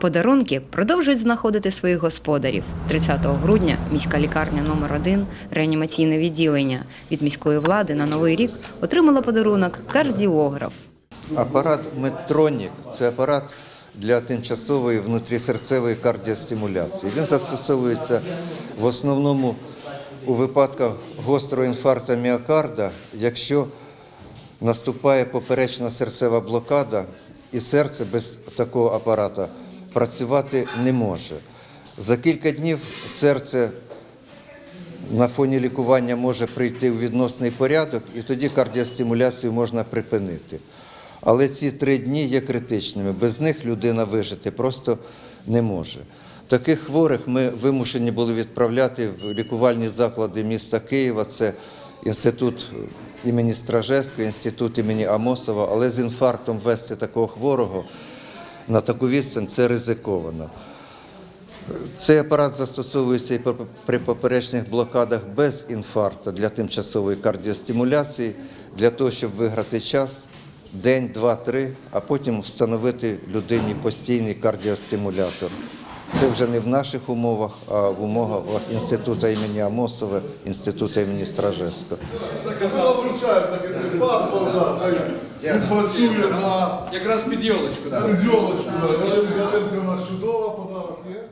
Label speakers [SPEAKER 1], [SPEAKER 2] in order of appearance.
[SPEAKER 1] Подарунки продовжують знаходити своїх господарів. 30 грудня міська лікарня номер 1 реанімаційне відділення від міської влади на новий рік отримала подарунок кардіограф.
[SPEAKER 2] Апарат Медтронік це апарат для тимчасової внутрісерцевої кардіостимуляції. Він застосовується в основному у випадках гострого інфаркту міокарда, якщо наступає поперечна серцева блокада, і серце без такого апарата працювати не може. За кілька днів серце на фоні лікування може прийти у відносний порядок, і тоді кардіостимуляцію можна припинити. Але ці три дні є критичними. Без них людина вижити просто не може. Таких хворих ми вимушені були відправляти в лікувальні заклади міста Києва. Це інститут імені Стражевського, інститут імені Амосова, але з інфарктом вести такого хворого на таку відстань це ризиковано. Цей апарат застосовується і при- поперечних блокадах без інфаркту для тимчасової кардіостимуляції, для того, щоб виграти час, день, два, три, а потім встановити людині постійний кардіостимулятор. Це вже не в наших умовах, а в умовах інституту імені Амосова, інституту імені Стражевського.
[SPEAKER 3] Він працює на
[SPEAKER 4] Якраз під йолочку, Під
[SPEAKER 3] йолочку. Галинка у нас чудова, подарок є.